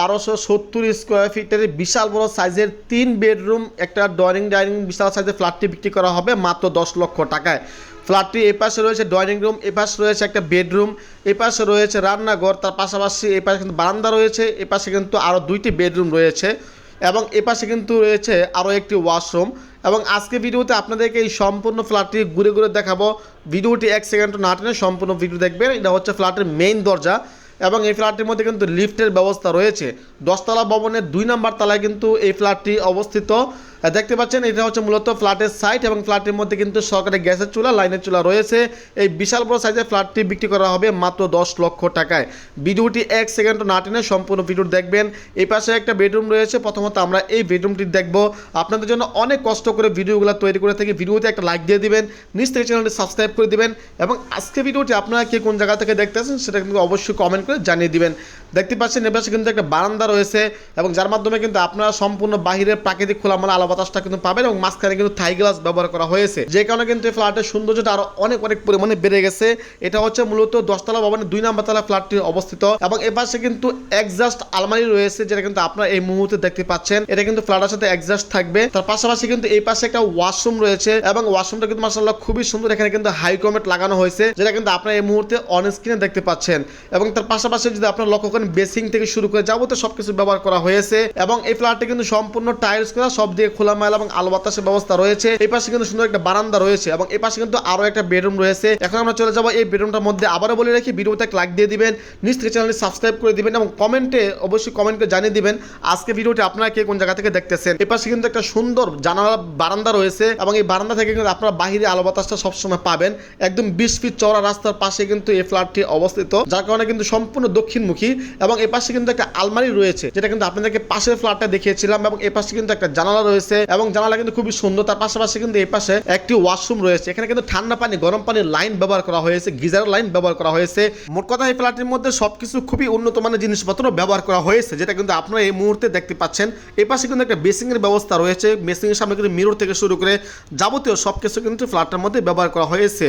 বারোশো সত্তর স্কোয়ার ফিটের বিশাল বড় সাইজের তিন বেডরুম একটা ড্রয়িং ডাইনিং বিশাল সাইজের ফ্ল্যাটটি বিক্রি করা হবে মাত্র দশ লক্ষ টাকায়। ফ্ল্যাটটি এপাশে রয়েছে ড্রয়িং রুম এপাশে রয়েছে একটা বেডরুম এপাশে রয়েছে রান্নাঘর, তার পাশাপাশি এপাশে কিন্তু বারান্দা রয়েছে এপাশে কিন্তু আরও দুইটি বেডরুম রয়েছে এবং এপাশে কিন্তু রয়েছে আরও একটি ওয়াশরুম এবং আজকে ভিডিওতে আপনাদেরকে এই সম্পূর্ণ ফ্ল্যাটটি ঘুরে ঘুরে দেখাবো। ভিডিওটি এক সেকেন্ড না টেনে সম্পূর্ণ ভিডিও দেখবেন। এটা হচ্ছে ফ্ল্যাটের মেইন দরজা। এবং এই ফ্ল্যাটটির মধ্যে কিন্তু লিফটের ব্যবস্থা রয়েছে। দশতলা ভবনের দুই নাম্বার তলায় কিন্তু এই ফ্ল্যাটটি অবস্থিত। দেখতে পাচ্ছেন, এটা হচ্ছে মূলত ফ্ল্যাটের সাইট এবং ফ্ল্যাটের মধ্যে কিন্তু সরকারি গ্যাসের চুলা, লাইনের চুলা রয়েছে। এই বিশাল বড় সাইজের ফ্ল্যাটটি বিক্রি করা হবে মাত্র দশ লক্ষ টাকায়। ভিডিওটি এক সেকেন্ড না টেনে সম্পূর্ণ ভিডিও দেখবেন। এই পাশে একটা বেডরুম রয়েছে, প্রথমত আমরা এই বেডরুমটি দেখব। আপনাদের জন্য অনেক কষ্ট করে ভিডিওগুলো তৈরি করে থাকি ভিডিওতে একটা লাইক দিয়ে দিবেন নিচ থেকে চ্যানেলটি সাবস্ক্রাইব করে দিবেন এবং আজকে ভিডিওটি আপনারা কে কোন জায়গা থেকে দেখতে দেখতেছেন সেটা কিন্তু অবশ্যই কমেন্ট করে জানিয়ে দিবেন। দেখতে পাচ্ছেন, এ পাশে কিন্তু একটা বারান্দা রয়েছে এবং যার মাধ্যমে কিন্তু আপনারা সম্পূর্ণ বাহিরের প্রাকৃতিক খোলামেলা আলো বাতাসটা কিন্তু পাবেন এবং মাঝখানে কিন্তু থাই গ্লাস ব্যবহার করা হয়েছে। যে কারণে কিন্তু এই ফ্ল্যাটের সৌন্দর্যটা আরও অনেক অনেক পরিমাণে বেড়ে গেছে। এটা হচ্ছে মূলত দশতলা ভবনের দুই নম্বর তলা ফ্ল্যাটটি অবস্থিত। এবং এ পাশে কিন্তু একজাস্ট আলমারি রয়েছে, যেটা কিন্তু আপনারা এই মুহূর্তে দেখতে পাচ্ছেন। এটা কিন্তু ফ্ল্যাটের সাথে একজাস্ট থাকবে। তার পাশাপাশি কিন্তু এই পাশে একটা ওয়াশরুম রয়েছে এবং ওয়াশরুমটা কিন্তু মাসাল্লাহ খুবই সুন্দর। এখানে কিন্তু হাই কমেট লাগানো হয়েছে, যেটা কিন্তু আপনারা এই মুহূর্তে অন স্ক্রিনে দেখতে পাচ্ছেন। এবং তার পাশাপাশি যদি আপনারা লক্ষ্য করেন বেসিং থেকে শুরু করে যাবতীয় সবকিছু ব্যবহার করা হয়েছে। এবং এই ফ্ল্যাটটি কিন্তু সম্পূর্ণ টাইলস করা সব দিয়ে খোলামেলা এবং আলো বাতাসের ব্যবস্থা রয়েছে। এই পাশে কিন্তু সুন্দর একটা বারান্দা রয়েছে এবং এই পাশে কিন্তু আরও একটা বেডরুম রয়েছে। এখন আমরা চলে যাব এই বেডরুমটার মধ্যে। আবারও বলে রাখি, ভিডিওতে এক লাইক দিয়ে দিবেন নিচ থেকে চ্যানেলটি সাবস্ক্রাইব করে দিবেন এবং কমেন্টে, অবশ্যই কমেন্ট জানিয়ে দিবেন আজকে ভিডিওটি আপনারা কে কোন জায়গা থেকে দেখতেছেন। এই পাশে কিন্তু একটা সুন্দর জানালা বারান্দা রয়েছে এবং এই বারান্দা থেকে কিন্তু আপনারা বাহিরে আলো বাতাসটা সবসময় পাবেন। একদম বিশ ফিট চওড়া রাস্তার পাশে কিন্তু এই ফ্ল্যাটটি অবস্থিত, যার কারণে কিন্তু সম্পূর্ণ দক্ষিণমুখী এবং এই পাশে কিন্তু একটা আলমারি রয়েছে, যেটা কিন্তু আপনাদেরকে পাশের ফ্ল্যাটটা দেখিয়েছিলাম এবং এই পাশে কিন্তু একটা জানালা রয়েছে। এবং জানালা কিন্তু খুবই সুন্দর। তার পাশাপাশি কিন্তু এই পাশে একটি ওয়াশরুম রয়েছে। এখানে কিন্তু ঠান্ডা পানি, গরম পানির লাইন ব্যবহার করা হয়েছে, গিজার লাইন ব্যবহার করা হয়েছে। মোট কথা এই ফ্ল্যাটের মধ্যে সবকিছু খুবই উন্নত মানের জিনিসপত্র ব্যবহার করা হয়েছে, যেটা কিন্তু আপনারা এই মুহূর্তে দেখতে পাচ্ছেন। এই পাশে কিন্তু একটা বেসিং এর ব্যবস্থা রয়েছে। বেসিং এর সামনে কিন্তু মিরর থেকে শুরু করে যাবতীয় সবকিছু কিন্তু ফ্ল্যাটের মধ্যে ব্যবহার করা হয়েছে।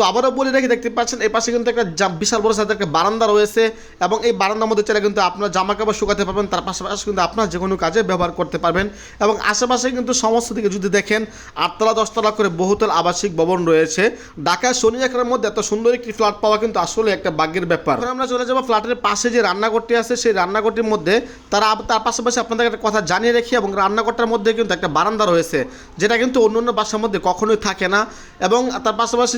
তো আবারও বলে রাখি, দেখতে পাচ্ছেন, এই পাশে কিন্তু একটা বিশাল বড় সাথে একটা বারান্দা রয়েছে এবং এই বারান্দার মধ্যে চাইলে কিন্তু আপনার জামা কাপড় শুকাতে পারবেন, তার পাশাপাশি কিন্তু আপনার যে কোনো কাজে ব্যবহার করতে পারবেন এবং আশেপাশে কিন্তু সমস্ত দিকে যদি দেখেন, আটতলা, দশতলা করে বহুতল আবাসিক ভবন রয়েছে। ঢাকার শনি এখানের মধ্যে এত সুন্দর একটি ফ্ল্যাট পাওয়া কিন্তু আসলে একটা ভাগ্যের ব্যাপার। এখন আমরা চলে যাব ফ্ল্যাটের পাশে যে রান্নাঘরটি আছে, সেই রান্নাঘরটির মধ্যে তারা তার পাশাপাশি আপনাদের একটা কথা জানিয়ে রাখি এবং রান্নাঘরটার মধ্যে কিন্তু একটা বারান্দা রয়েছে, যেটা কিন্তু অন্য অন্য বাসার মধ্যে কখনোই থাকে না এবং তার পাশাপাশি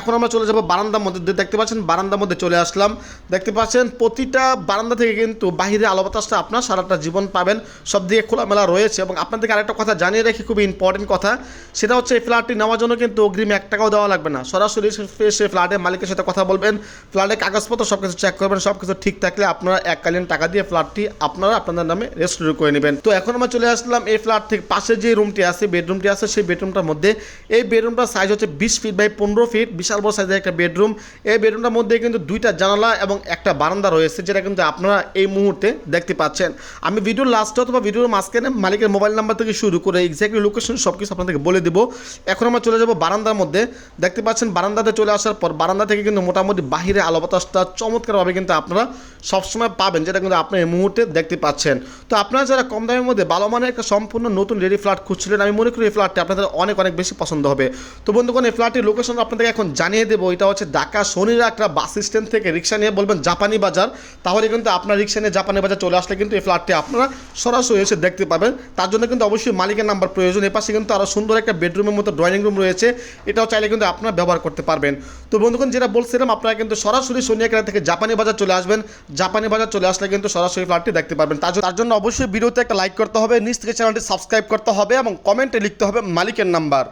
এখন আমরা চলে যাব বারান্দার মধ্যে। দেখতে পাচ্ছেন, বারান্দার মধ্যে চলে আসলাম। দেখতে পাচ্ছেন, প্রতিটা বারান্দা থেকে কিন্তু বাহিরে আলো বাতাসটা আপনার সারাটা জীবন পাবেন। সব দিকে খোলামেলা রয়েছে এবং আপনাদেরকে আরেকটা কথা জানিয়ে রাখি, খুবই ইম্পর্টেন্ট কথা। সেটা হচ্ছে, এই ফ্ল্যাটটি নেওয়ার জন্য কিন্তু অগ্রিম এক টাকাও দেওয়া লাগবে না। সরাসরি সে ফ্ল্যাটের মালিকের সাথে কথা বলবেন। ফ্ল্যাটের কাগজপত্র সব কিছু চেক করবেন। সব কিছু ঠিক থাকলে আপনারা এককালীন টাকা দিয়ে ফ্ল্যাটটি আপনারা আপনাদের নামে রেজিস্টার করে নেবেন। তো এখন আমরা চলে আসলাম এই ফ্ল্যাট থেকে পাশে যে রুমটি আছে বেডরুমটি আছে, সেই বেডরুমটার মধ্যে। এই বেডরুমটার সাইজ হচ্ছে বিশ ফিট বাই পনেরো ফিট বিশাল বড় সাইজের একটা বেডরুম এই বেডরুমটার মধ্যে কিন্তু দুইটা জানালা এবং একটা বারান্দা রয়েছে, যেটা কিন্তু আপনারা এই মুহূর্তে দেখতে পাচ্ছেন। আমি ভিডিওর লাস্টে অথবা ভিডিওর মাঝখানে মালিকের মোবাইল নাম্বার থেকে শুরু করে এক্স্যাক্টলি লোকেশন সব কিছু আপনাদেরকে বলে দেবো। এখন আমরা চলে যাব বারান্দার মধ্যে। দেখতে পাচ্ছেন, বারান্দাতে চলে আসার পর বারান্দা থেকে কিন্তু মোটামুটি বাহিরে আলো বাতাসটা চমৎকারভাবে কিন্তু আপনারা সবসময় পাবেন, যেটা কিন্তু আপনি এই মুহূর্তে দেখতে পাচ্ছেন। তো আপনারা যারা কম দামের মধ্যে ভালো মানের একটা সম্পূর্ণ নতুন রেডি ফ্ল্যাট খুঁজছিলেন, আমি মনে করি এই ফ্ল্যাটটি আপনাদের অনেক অনেক বেশি পছন্দ হবে। তো বন্ধুগণ, এই ফ্ল্যাটটির লোকেশন আপনাদেরকে এখন জানিয়ে দেবো, এটা হচ্ছে ঢাকা শনির একটা বাস স্ট্যান্ড থেকে রিক্সা নিয়ে বলবেন জাপানি বাজার। তাহলে কিন্তু আপনার রিক্সা নিয়ে জাপানি বাজার চলে আসলে কিন্তু এই ফ্ল্যাটটি আপনারা সরাসরি এসে দেখতে পাবেন। তার জন্য কিন্তু অবশ্যই মালিকের নাম্বার প্রয়োজন। এপাশে কিন্তু আরও সুন্দর একটা বেডরুমের মতো ড্রয়িং রুম রয়েছে। এটাও চাইলে কিন্তু আপনারা ব্যবহার করতে পারবেন। তো বন্ধুগণ, যেটা বলছিলাম, আপনারা কিন্তু সরাসরি সোনিয়াকেরা থেকে জাপানি বাজার চলে আসবেন। জাপানি বাজার চলে আসলে কিন্তু সরাসরি ফ্ল্যাটটি দেখতে পারবেন। তার জন্য অবশ্যই ভিডিওতে একটা লাইক করতে হবে। নিজ থেকে চ্যানেলটি সাবস্ক্রাইব করতে হবে এবং কমেন্টে লিখতে হবে মালিকের নাম্বার।